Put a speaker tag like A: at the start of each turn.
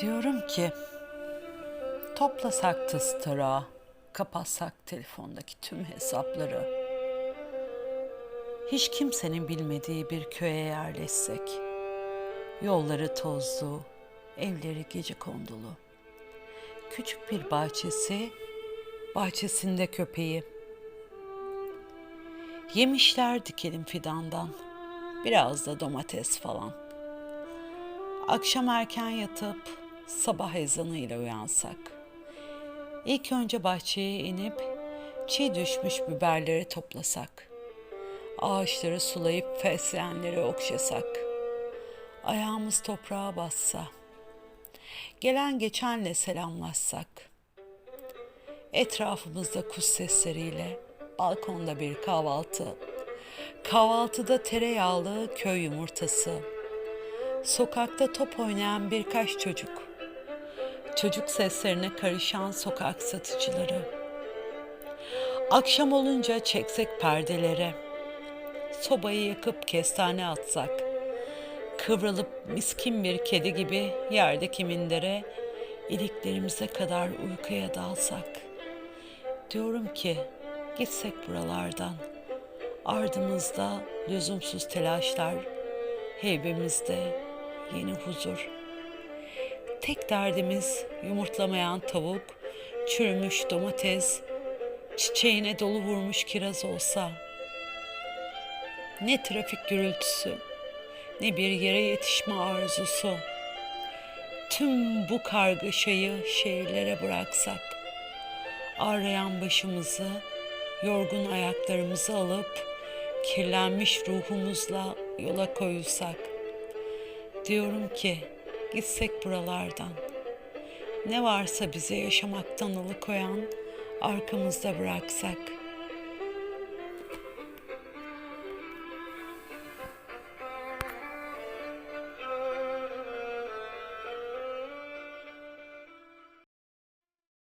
A: Diyorum ki toplasak tıstırağı, kapatsak telefondaki tüm hesapları. Hiç kimsenin bilmediği bir köye yerleşsek. Yolları tozlu, evleri gece kondulu. Küçük bir bahçesi, bahçesinde köpeği. Yemişler dikelim fidandan, biraz da domates falan. Akşam erken yatıp sabah ezanıyla uyansak. İlk önce bahçeye inip çiğ düşmüş biberleri toplasak. Ağaçları sulayıp fesleğenleri okşasak. Ayağımız toprağa bassa. Gelen geçenle selamlaşsak. Etrafımızda kuş sesleriyle balkonda bir kahvaltı. Kahvaltıda tereyağlı köy yumurtası. Sokakta top oynayan birkaç çocuk. Çocuk seslerine karışan sokak satıcıları. Akşam olunca çeksek perdelere. Sobayı yakıp kestane atsak. Kıvrılıp miskin bir kedi gibi yerdeki mindere iliklerimize kadar uykuya dalsak. Diyorum ki gitsek buralardan. Ardımızda lüzumsuz telaşlar, heybemizde yeni huzur. Tek derdimiz yumurtlamayan tavuk, çürümüş domates, çiçeğine dolu vurmuş kiraz olsa. Ne trafik gürültüsü, ne bir yere yetişme arzusu. Tüm bu kargaşayı şehirlere bıraksak, ağrıyan başımızı, yorgun ayaklarımızı alıp kirlenmiş ruhumuzla yola koyulsak. Diyorum ki gitsek buralardan. Ne varsa bize yaşamaktan alıkoyan arkamızda bıraksak.